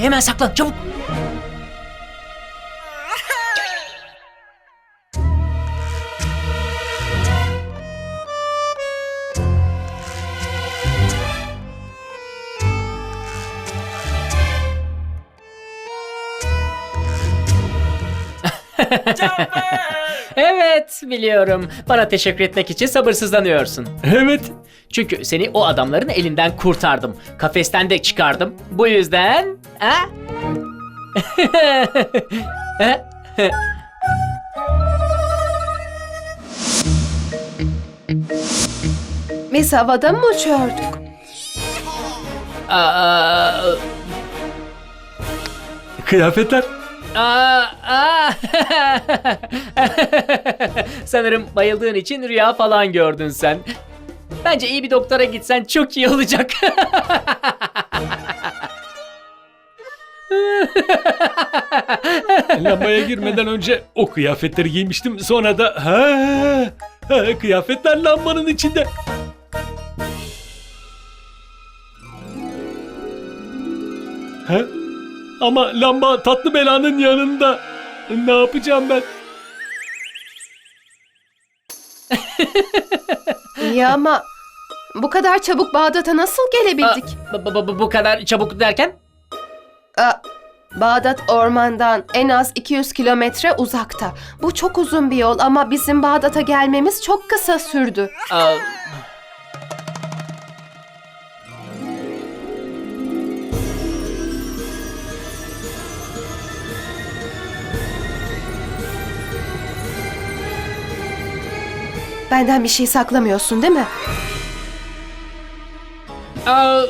Hadi hemen saklan çabuk. Evet biliyorum. Bana teşekkür etmek için sabırsızlanıyorsun. Evet. Çünkü seni o adamların elinden kurtardım. Kafesten de çıkardım. Bu yüzden... Ha? Biz havada mı uçuyorduk? Aa, Kıyafetler. aa, aa. Sanırım bayıldığın için rüya falan gördün sen. Bence iyi bir doktora gitsen çok iyi olacak. Lambaya girmeden önce o kıyafetleri giymiştim. Sonra da ha, ha, kıyafetler lambanın içinde. Ha? Ama lamba tatlı belanın yanında. Ne yapacağım ben? İyi ama bu kadar çabuk Bağdat'a nasıl gelebildik? bu, bu- bu- bu kadar çabuk derken? Aa, Bağdat ormandan en az 200 kilometre uzakta. Bu çok uzun bir yol ama bizim Bağdat'a gelmemiz çok kısa sürdü. Aa, Benden bir şey saklamıyorsun değil mi? Aa,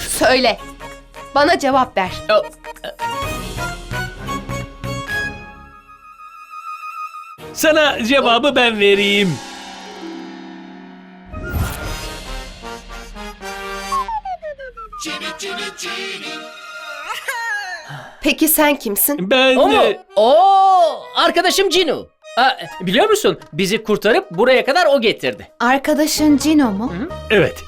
Söyle. Bana cevap ver. aa, Sana cevabı ben vereyim. Peki sen kimsin? Ben O mu? de... Oo, arkadaşım Cinu. Aa, biliyor musun? Bizi kurtarıp buraya kadar o getirdi. Arkadaşın Cino mu? Evet.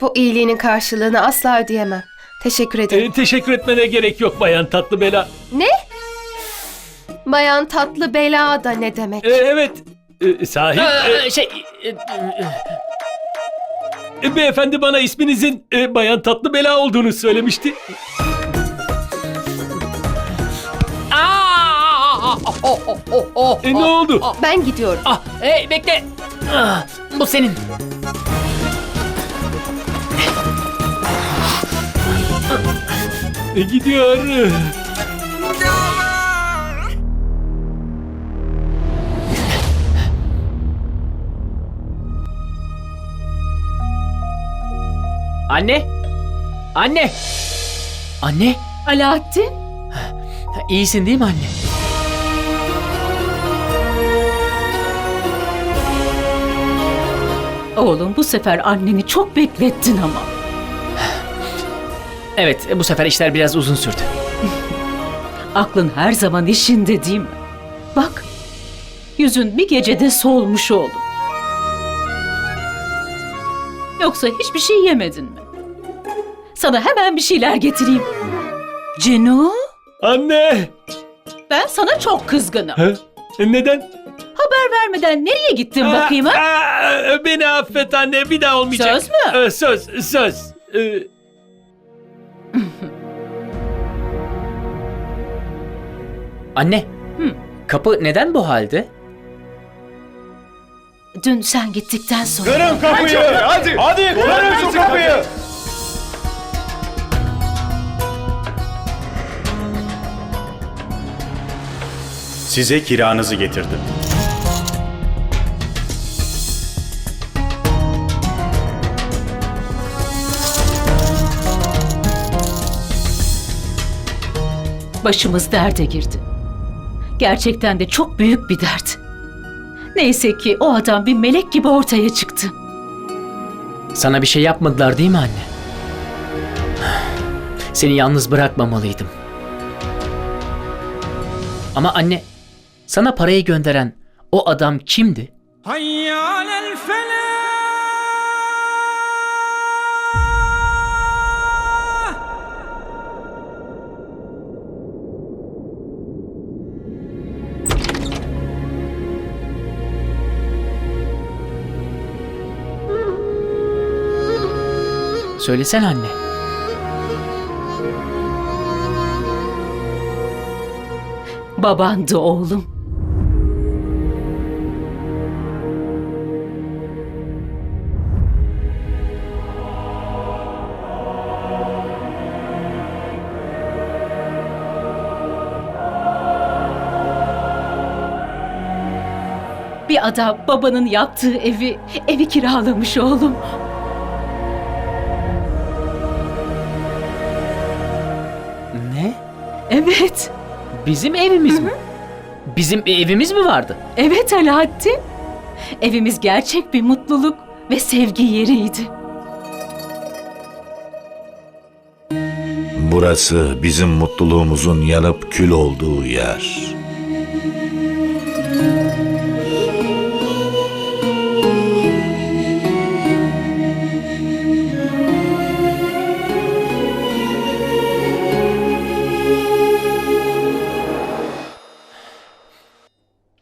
Bu iyiliğinin karşılığını asla ödeyemem. Teşekkür ederim. E, teşekkür etmene gerek yok bayan tatlı bela. Ne? Bayan tatlı bela da ne demek? E, evet. E, sahi. Aa, e, şey, e, e, e, beyefendi bana isminizin e, bayan tatlı bela olduğunu söylemişti. Oh, oh, oh, oh, E, ne oh. oldu? Ben gidiyorum. Ah, hey bekle. Ah, bu senin. E, gidiyor. Anne. Anne. Anne. Alaaddin? İyisin değil mi anne? Oğlum bu sefer anneni çok beklettin ama. Evet, bu sefer işler biraz uzun sürdü. Aklın her zaman işinde değil mi? Bak, yüzün bir gecede solmuş oğlum. Yoksa hiçbir şey yemedin mi? Sana hemen bir şeyler getireyim. Cenu, Anne. ben sana çok kızgınım. Ha? E, neden? Haber vermeden nereye gittin bakayım ha? Aa, aa, beni affet anne bir daha olmayacak. Söz mü? E, söz, söz. E, Anne. Hı. Kapı neden bu halde? Dün sen gittikten sonra... Kırın kapıyı! Hadi! Hadi kırın şu kapıyı! Size kiranızı getirdim. Başımız derde girdi. Gerçekten de çok büyük bir dert. Neyse ki o adam bir melek gibi ortaya çıktı. Sana bir şey yapmadılar değil mi anne? Seni yalnız bırakmamalıydım. Ama anne, Sana parayı gönderen o adam kimdi? حي Söylesene anne. Babandı oğlum. Bir adam babanın yaptığı evi, evi kiralamış oğlum. Evet, Bizim evimiz mi? Bizim bir evimiz mi vardı? evet Alaaddin. Evimiz gerçek bir mutluluk ve sevgi yeriydi. Burası bizim mutluluğumuzun yanıp kül olduğu yer.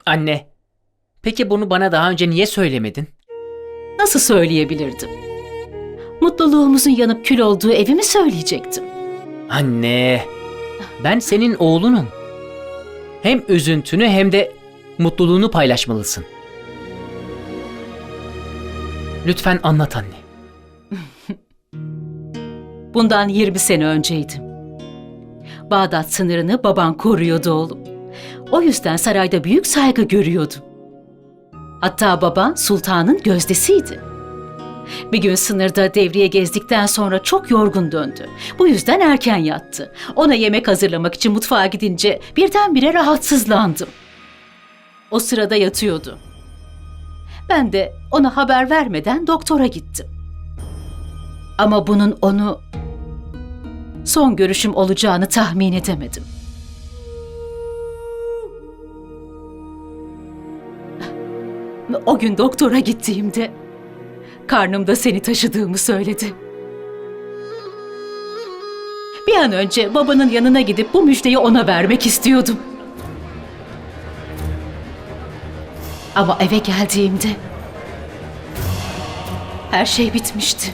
Anne. Peki bunu bana daha önce niye söylemedin? Nasıl söyleyebilirdim? Mutluluğumuzun yanıp kül olduğu evimi söyleyecektim. Anne. Ben senin oğlunum. Hem üzüntünü hem de mutluluğunu paylaşmalısın. Lütfen anlat anne. Bundan 20 sene önceydi. Bağdat sınırını baban koruyordu oğlum. O yüzden sarayda büyük saygı görüyordu. Hatta baban sultanın gözdesiydi. Bir gün sınırda devriye gezdikten sonra çok yorgun döndü. Bu yüzden erken yattı. Ona yemek hazırlamak için mutfağa gidince birdenbire rahatsızlandım. O sırada yatıyordu. Ben de ona haber vermeden doktora gittim. Ama bunun onu son görüşüm olacağını tahmin edemedim. O gün doktora gittiğimde karnımda seni taşıdığımı söyledi. Bir an önce babanın yanına gidip bu müjdeyi ona vermek istiyordum. Ama eve geldiğimde her şey bitmişti.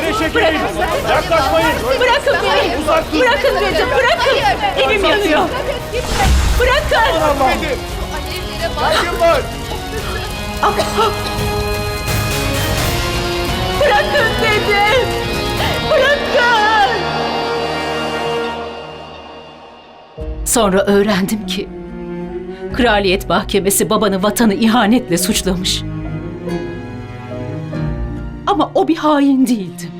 Geri çekilin. Yaklaşmayın. Bırakın beni! Bırakın dedim, bırakın! Evim yanıyor! Bırakın! Kim var? Bırakın dedim! Bırakın! Sonra öğrendim ki Kraliyet Mahkemesi babanı vatanı ihanetle suçlamış. Ama o bir hain değildi.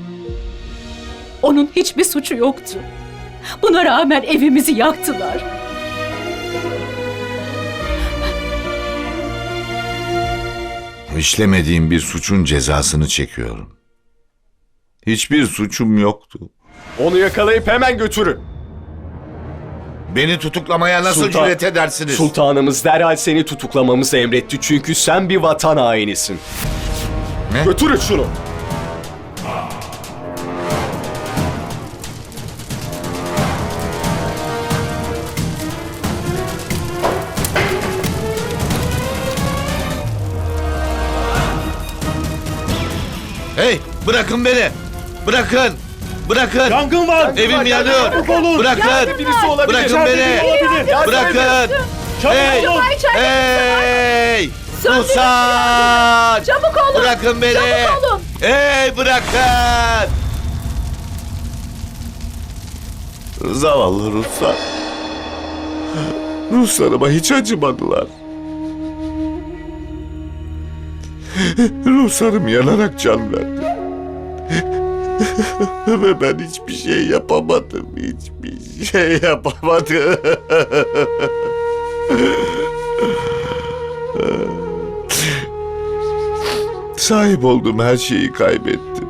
Onun hiçbir suçu yoktu. Buna rağmen evimizi yaktılar. İşlemediğim bir suçun cezasını çekiyorum. Hiçbir suçum yoktu. Onu yakalayıp hemen götürün. Beni tutuklamaya nasıl Sultan- cüret edersiniz? Sultanımız derhal seni tutuklamamızı emretti çünkü sen bir vatan hainisin. Ne? Götürün şunu. Bırakın beni. Bırakın. Bırakın. Yangın var. Evim yanıyor. Bırakın. Birisi olabilir. Bırakın İçeride beni. biri olabilir. Yardım edin. Bırakın. Çabuk Hey. olun. Hey. Ruhsar. Çabuk olun! Bırakın beni. Çabuk olun! Hey bırakın. Zavallı Ruhsar. Ruhsarıma hiç acımadılar. Ruhsarım yanarak can verdi. Ve ben hiçbir şey yapamadım. Hiçbir şey yapamadım. Sahip olduğum her şeyi kaybettim.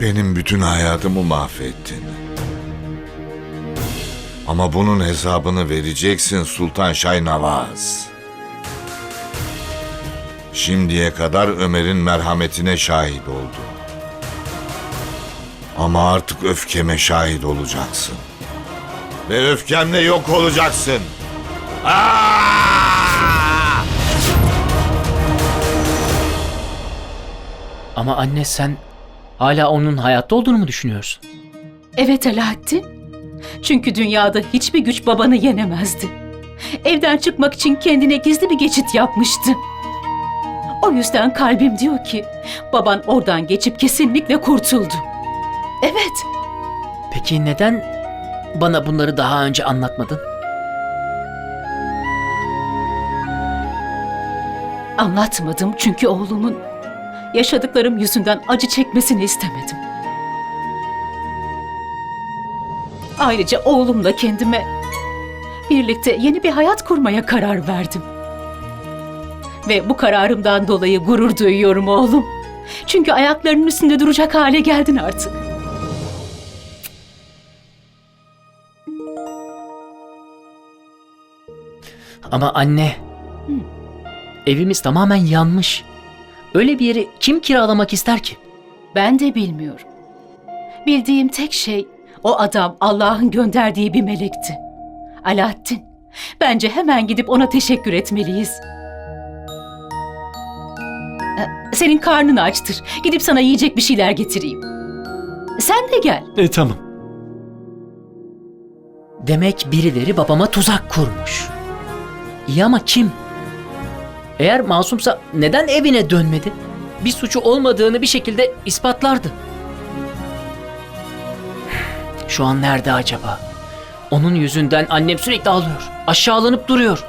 Benim bütün hayatımı mahvettin. Ama bunun hesabını vereceksin Sultan Şaynavaz. Şimdiye kadar Ömer'in merhametine şahit oldu. Ama artık öfkeme şahit olacaksın. Ve öfkemle yok olacaksın. Aa! Ama anne sen hala onun hayatta olduğunu mu düşünüyorsun? Evet Alaaddin. Çünkü dünyada hiçbir güç babanı yenemezdi. Evden çıkmak için kendine gizli bir geçit yapmıştı. O yüzden kalbim diyor ki baban oradan geçip kesinlikle kurtuldu. Evet, Peki neden bana bunları daha önce anlatmadın? anlatmadım çünkü oğlumun yaşadıklarım yüzünden acı çekmesini istemedim. Ayrıca oğlumla kendime birlikte yeni bir hayat kurmaya karar verdim. Ve bu kararımdan dolayı gurur duyuyorum oğlum. Çünkü ayaklarının üstünde duracak hale geldin artık. Ama anne, evimiz tamamen yanmış. Öyle bir yeri kim kiralamak ister ki? Ben de bilmiyorum. Bildiğim tek şey o adam Allah'ın gönderdiği bir melekti. Alaaddin. Bence hemen gidip ona teşekkür etmeliyiz. Ee, Senin karnını açtır. Gidip sana yiyecek bir şeyler getireyim. Sen de gel. E tamam. Demek birileri babama tuzak kurmuş. İyi ama kim? Eğer masumsa neden evine dönmedi? Bir suçu olmadığını bir şekilde ispatlardı. Şu an nerede acaba? Onun yüzünden annem sürekli ağlıyor. Aşağılanıp duruyor.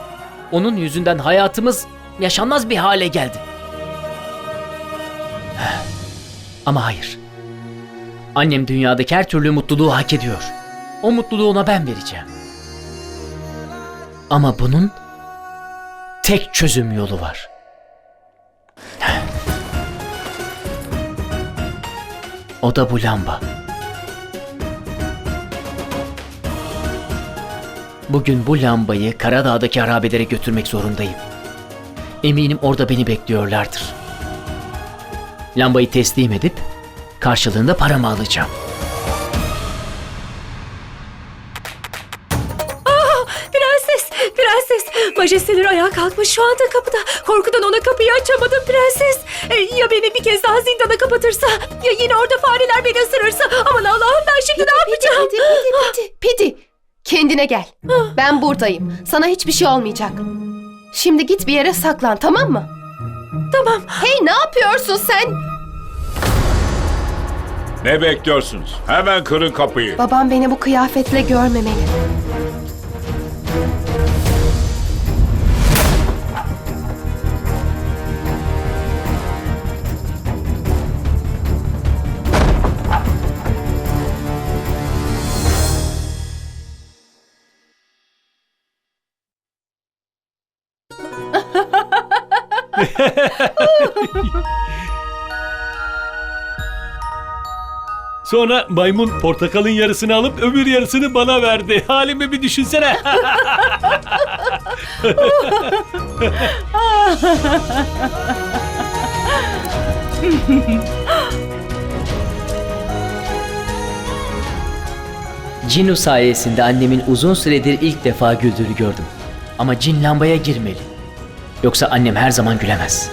Onun yüzünden hayatımız yaşanmaz bir hale geldi. Ama hayır. Annem dünyadaki her türlü mutluluğu hak ediyor. O mutluluğu ona ben vereceğim. Ama bunun tek çözüm yolu var. O da bu lamba. Bugün bu lambayı Karadağ'daki harabelere götürmek zorundayım. Eminim orada beni bekliyorlardır. Lambayı teslim edip karşılığında paramı alacağım. Prenses, prenses. Majesteleri ayağa kalkmış şu anda kapıda. Korkudan ona kapıyı açamadım prenses. E, ya beni bir kez daha zindana kapatırsa? Ya yine orada fareler beni ısırırsa? Aman Allah'ım ben şimdi ne yapacağım? Pidi, pidi, pidi, pidi. Kendine gel. Ben buradayım. Sana hiçbir şey olmayacak. Şimdi git bir yere saklan tamam mı? Tamam. Hey ne yapıyorsun sen? Ne bekliyorsunuz? Hemen kırın kapıyı. Babam beni bu kıyafetle görmemeli. Sonra maymun portakalın yarısını alıp öbür yarısını bana verdi. Halimi bir düşünsene. Cinu sayesinde annemin uzun süredir ilk defa güldüğünü gördüm. Ama cin lambaya girmeli. Yoksa annem her zaman gülemez.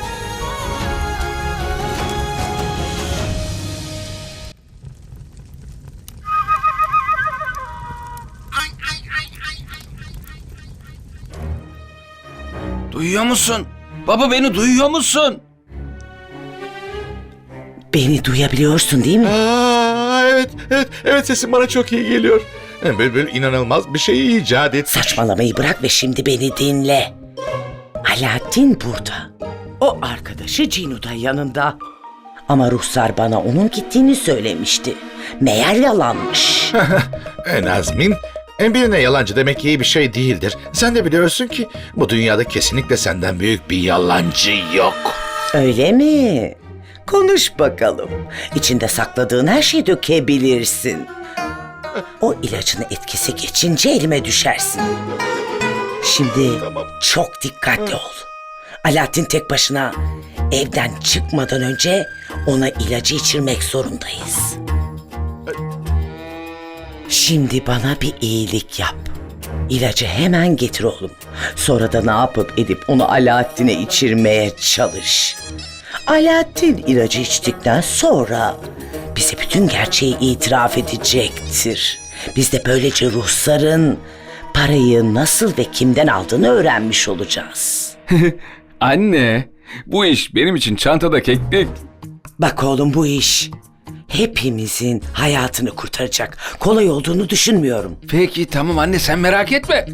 Duyuyor musun? Baba beni duyuyor musun? Beni duyabiliyorsun değil mi? Aa, evet, evet, evet sesin bana çok iyi geliyor. Bülbül inanılmaz bir şey icat etmiş. Saçmalamayı bırak ve şimdi beni dinle. Alaaddin burada. O arkadaşı Cinu da yanında. Ama ruhsar bana onun gittiğini söylemişti. Meğer yalanmış. E, Nazmin, e, birine yalancı demek iyi bir şey değildir. Sen de biliyorsun ki bu dünyada kesinlikle senden büyük bir yalancı yok. Öyle mi? Konuş bakalım. İçinde sakladığın her şeyi dökebilirsin. O ilacın etkisi geçince elime düşersin. Şimdi çok dikkatli ol. Alaaddin tek başına evden çıkmadan önce ona ilacı içirmek zorundayız. Şimdi bana bir iyilik yap. İlacı hemen getir oğlum. Sonra da ne yapıp edip onu Alaaddin'e içirmeye çalış. Alaaddin ilacı içtikten sonra bize bütün gerçeği itiraf edecektir. Biz de böylece ruhsarın parayı nasıl ve kimden aldığını öğrenmiş olacağız. Anne, bu iş benim için çantada keklik. Bak oğlum bu iş hepimizin hayatını kurtaracak. Kolay olduğunu düşünmüyorum. Peki tamam anne sen merak etme.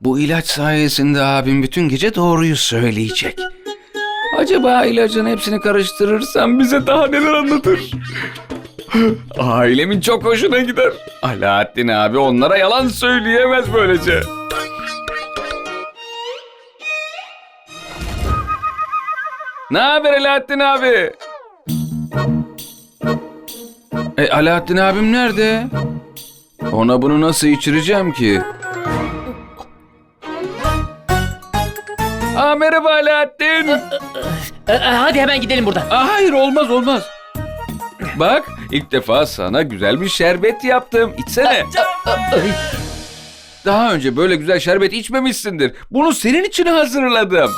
Bu ilaç sayesinde abim bütün gece doğruyu söyleyecek. Acaba ilacın hepsini karıştırırsam bize daha neler anlatır? Ailemin çok hoşuna gider. Alaaddin abi onlara yalan söyleyemez böylece. Ne haber Alaaddin abi? E Alaaddin abim nerede? Ona bunu nasıl içireceğim ki? Hadi hemen gidelim buradan. Aa, hayır olmaz olmaz. Bak ilk defa sana güzel bir şerbet yaptım. İçsene. Daha önce böyle güzel şerbet içmemişsindir. Bunu senin için hazırladım.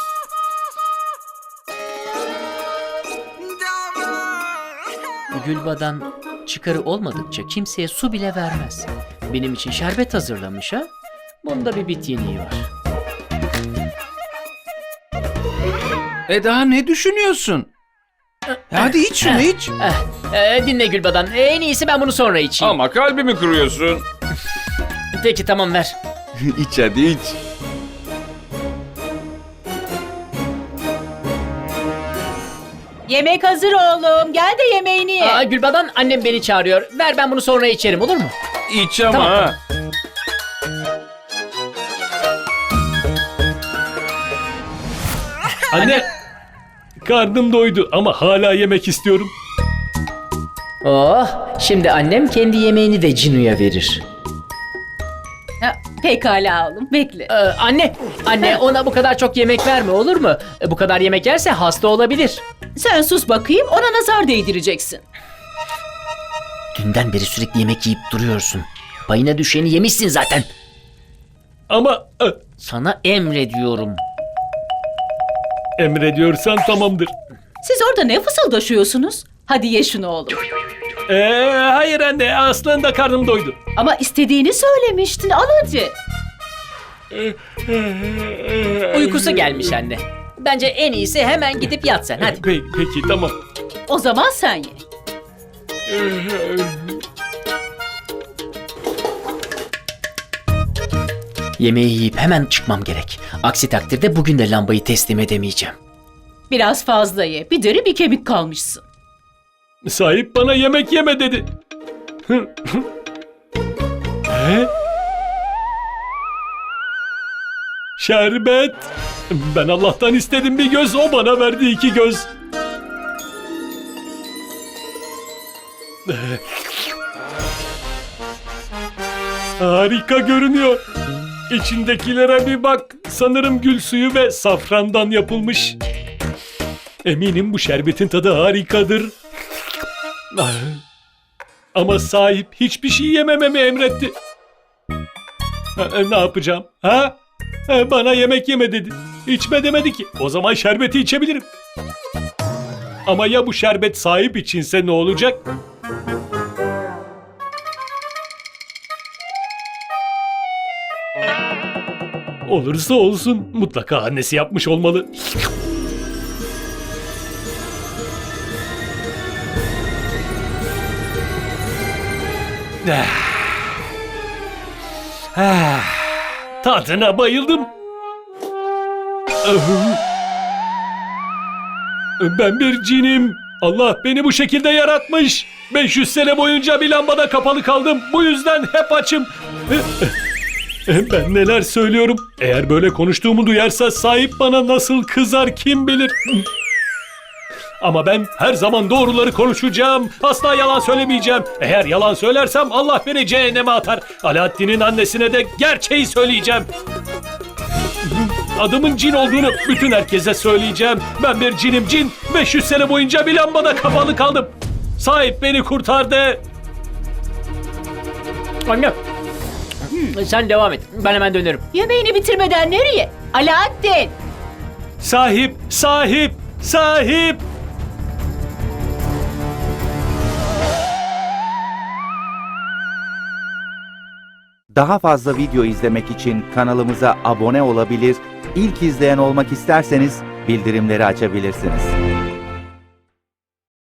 Gülbadan çıkarı olmadıkça kimseye su bile vermez. Benim için şerbet hazırlamış ha. Bunda bir bit yeniği var. E daha ne düşünüyorsun? E, Hadi iç şunu iç. Eh, eh, dinle Gülbadan. En iyisi ben bunu sonra içeyim. Ama kalbimi kırıyorsun. Peki tamam ver. iç hadi iç. Yemek hazır oğlum. Gel de yemeğini ye. Aa, Gülbadan annem beni çağırıyor. Ver ben bunu sonra içerim olur mu? İç ama. Tamam, ha. Anne, karnım doydu ama hala yemek istiyorum. Oh, şimdi annem kendi yemeğini de Cinu'ya verir. Ha, pekala oğlum. Bekle. Ee, anne, anne ona bu kadar çok yemek verme olur mu? E, Bu kadar yemek yerse hasta olabilir. Sen sus bakayım. Ona nazar değdireceksin. Dünden beri sürekli yemek yiyip duruyorsun. Payına düşeni yemişsin zaten. Ama e, Sana emrediyorum. Emrediyorsan tamamdır. Siz orada ne fısıldaşıyorsunuz? Hadi ye şunu oğlum. Ee, hayır anne, aslında karnım doydu. Ama istediğini söylemiştin. Al hadi. Uykusu gelmiş anne. Bence en iyisi hemen gidip yat sen hadi. Peki, peki tamam. O zaman sen ye. Yemeği yiyip hemen çıkmam gerek. Aksi takdirde bugün de lambayı teslim edemeyeceğim. Biraz fazla ye. Bir deri bir kemik kalmışsın. Sahip bana yemek yeme dedi. He? Şerbet. Ben Allah'tan istedim bir göz, o bana verdi iki göz. Harika görünüyor. İçindekilere bir bak. Sanırım gül suyu ve safrandan yapılmış. Eminim bu şerbetin tadı harikadır. Ama sahip hiçbir şey yemememi emretti. Ha, Ne yapacağım? Ha? Ha, Bana yemek yeme dedi. İçme demedi ki. O zaman şerbeti içebilirim. Ama ya bu şerbet sahip içinse ne olacak? Olursa olsun mutlaka annesi yapmış olmalı. Ah, Tadına bayıldım. Ben bir cinim. Allah beni bu şekilde yaratmış. 500 sene boyunca bir lambada kapalı kaldım. Bu yüzden hep açım. Ben neler söylüyorum. Eğer böyle konuştuğumu duyarsa sahip bana nasıl kızar kim bilir. Ama ben her zaman doğruları konuşacağım. Asla yalan söylemeyeceğim. Eğer yalan söylersem Allah beni cehenneme atar. Alaaddin'in annesine de gerçeği söyleyeceğim. Adımın cin olduğunu bütün herkese söyleyeceğim. Ben bir cinim cin. 500 sene boyunca bir lambada kapalı kaldım. Sahip beni kurtardı. Anne. Sen devam et. Ben hemen dönerim. Yemeğini bitirmeden nereye? Alaaddin! Sahip, sahip, sahip. Daha fazla video izlemek için kanalımıza abone olabilir, ilk izleyen olmak isterseniz bildirimleri açabilirsiniz.